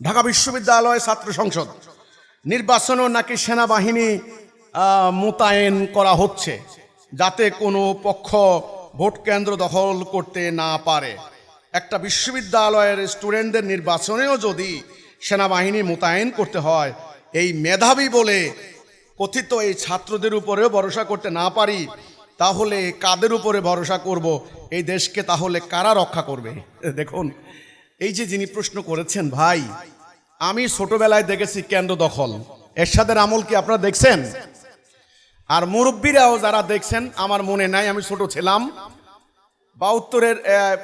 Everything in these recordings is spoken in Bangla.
ঢাকা বিশ্ববিদ্যালয় ছাত্র সংসদ। নির্বাচনও নাকি সেনাবাহিনী মোতায়েন করা হচ্ছে, যাতে কোনো পক্ষ ভোট কেন্দ্র দখল করতে না পারে। একটা বিশ্ববিদ্যালয়ের স্টুডেন্টদের নির্বাচনেও যদি সেনাবাহিনী মোতায়েন করতে হয়, এই মেধাবী বলে কথিত এই ছাত্রদের উপরেও ভরসা করতে না পারি, তাহলে কাদের উপরে ভরসা করব, এই দেশকে তাহলে কারা রক্ষা করবে? দেখুন এই যে যিনি প্রশ্ন করেছেন ভাই আমি ছোটবেলায় দেখেছি কেন্দ্র দখল। এরশাদের আমল কি আপনারা দেখছেন? আর মুরব্বীরাও যারা দেখছেন আমার মনে নাই আমি ছোট ছিলাম। বাহাত্তরের আহ,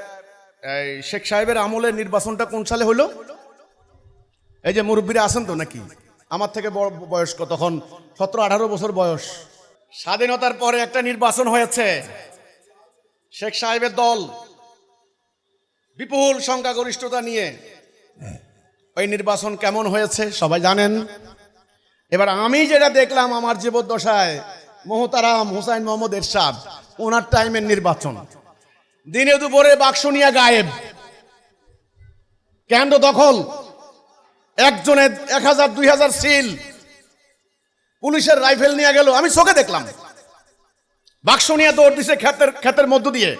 এই শেখ সাহেবের আমলের নির্বাচনটা কোন সালে হলো? এই যে মুরব্বীরা আছেন তো নাকি? আমার থেকে বড় বয়স্ক তখন সতেরো আঠারো বছর বয়স। স্বাধীনতার পরে একটা নির্বাচন হয়েছে। শেখ সাহেবের দল বিপুল সংখ্যাগরিষ্ঠতা নিয়ে ওই নির্বাচন কেমন হয়েছে সবাই জানেন? এবার আমি যেটা দেখলাম আমার জীবদ্দশায় মোহতারাম হুসাইন মোহাম্মদ এরশাদ, ওনার টাইমের নির্বাচন। দিনে দুপুরে বাক্স নিয়ে গায়েব। কেন্দ্র দখল। একজনের এক হাজার, দুই হাজার সিল। পুলিশের রাইফেল নিয়ে গেল। আমি চোখে দেখলাম। বাক্স নিয়ে দৌড় দিছে ক্ষেতের ক্ষেতের মধ্য দিয়ে।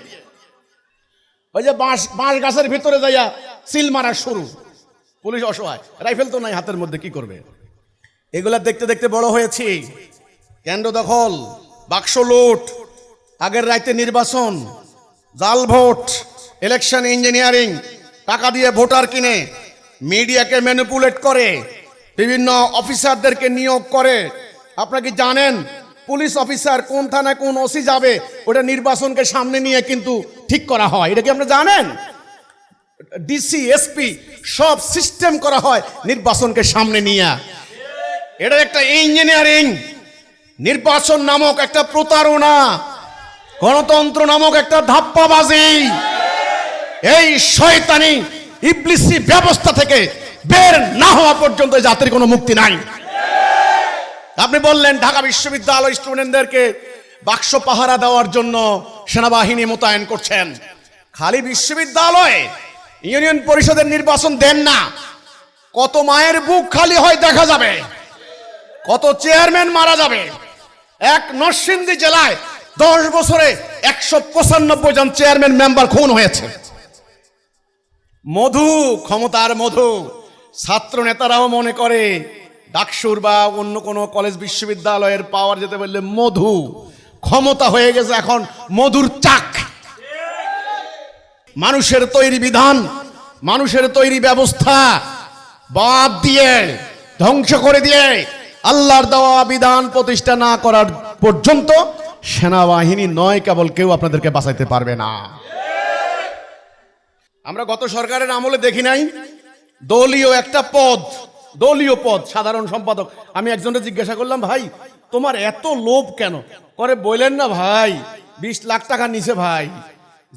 ওই যে বাঁশ বাঁশ গাছের ভিতরে যাইয়া সিল মারা শুরু। পুলিশ অসহায়। রাইফেল তো নাই হাতের মধ্যে, কি করবে? এগুলা দেখতে দেখতে বড় হয়েছি। কেন্দ্র দখল, বাক্স লুট, আগের রাইতে নির্বাচন, জাল ভোট ইলেকশন ইঞ্জিনিয়ারিং টাকা দিয়ে ভোটার কিনে, মিডিয়াকে ম্যানিপুলেট করে, বিভিন্ন অফিসারদেরকে নিয়োগ করে। আপনারা কি জানেন? পুলিশ অফিসার কোন থানায় কোন ওসি যাবে, ওটা নির্বাচনকে সামনে নিয়ে কিন্তু ঠিক করা হয়। এটা কি আপনি জানেন? ডিসি এসপি সব সিস্টেম করা হয় নির্বাচনকে সামনে নিয়ে। এটা একটা ইঞ্জিনিয়ারিং, নির্বাচন নামক একটা প্রতারণা, গণতন্ত্র নামক একটা ধাপ্পাবাজি। এই শয়তানি, ইবলিসি ব্যবস্থা থেকে বের না হওয়া পর্যন্ত জাতির কোনো মুক্তি নাই। আপনি বললেন ঢাকা বিশ্ববিদ্যালয় স্টুডেন্টদেরকে বাক্স পাহারা দেওয়ার জন্য সেনাবাহিনী মোতায়েন করছেন। খালি বিশ্ববিদ্যালয়ে, ইউনিয়ন পরিষদের নির্বাচন দেন না। কত মায়ের বুক খালি হয় দেখা যাবে। কত চেয়ারম্যান মারা যাবে। এক নরসিংদী জেলায় দশ বছরে একশো পঁচানব্বই জন চেয়ারম্যান মেম্বার খুন হয়েছে। মধু, ক্ষমতার মধু ছাত্র নেতারাও মনে করে ডাকসুর বা অন্য কোনো কলেজ বিশ্ববিদ্যালয়ের পাওয়ার যেতে বললে মধু। ক্ষমতা হয়ে গেছে এখন মধুর চাক। মানুষের তৈরি বিধান, মানুষের তৈরি ব্যবস্থা বাদ দিয়ে, ধ্বংস করে দিয়ে আল্লাহর দেওয়া বিধান প্রতিষ্ঠা না করার পর্যন্ত সেনাবাহিনী নয়, কেবল কেউ আপনাদেরকে বাঁচাইতে পারবে না। আমরা গত সরকারের আমলে দেখি নাই, দলীয় একটা পদ দলীয় পদ, সাধারণ সম্পাদক। আমি একজনকে জিজ্ঞাসা করলাম, ভাই, তোমার এত লোভ কেন? করে বললেন না, ভাই, বিশ লাখ টাকা নিছে, ভাই।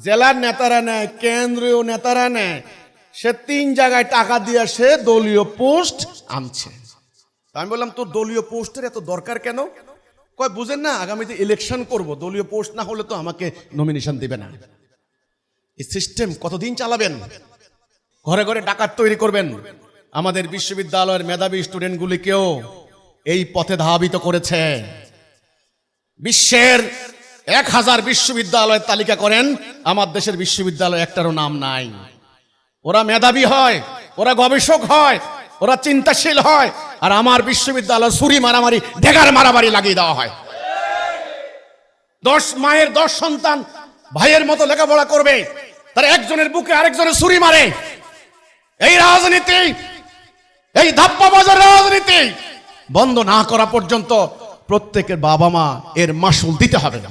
জেলার নেতারা নেয়, কেন্দ্রীয় নেতারা নেয়। সে তিন জায়গায় টাকা দিয়ে সে দলীয় পোস্ট আনছে। আমি বললাম, তোর দলীয় পোস্টের এত দরকার কেন? কয়, বুঝেন না, আগামীতে ইলেকশন করব। দলীয় পোস্ট না হলে তো আমাকে নমিনেশন দিবে না। এই সিস্টেম কতদিন চালাবেন? ঘরে ঘরে ডাকাত তৈরি করবেন? আমাদের বিশ্ববিদ্যালয়ের মেধাবী স্টুডেন্টগুলিকেও এই পথে ধাবিত করেছে। বিশ্বের এক হাজার বিশ্ববিদ্যালয়ের তালিকা করেন, আমার দেশের বিশ্ববিদ্যালয় একটারও নাম নাই। ওরা মেধাবী হয়, ওরা গবেষক হয়, ওরা চিন্তাশীল হয়, আর আমার বিশ্ববিদ্যালয় ছুরি মারামারি, ডেগার মারামারি লাগিয়ে দেওয়া হয়। দশ মায়ের দশ সন্তান ভাইয়ের মতো লেখাপড়া করবে, তার একজনের বুকে আরেকজনের ছুরি মারে। এই রাজনীতি এই ধাপ্পাবাজার রাজনীতি বন্ধ না করা পর্যন্ত প্রত্যেকের বাবা মা এর মাসুল দিতে হবে না।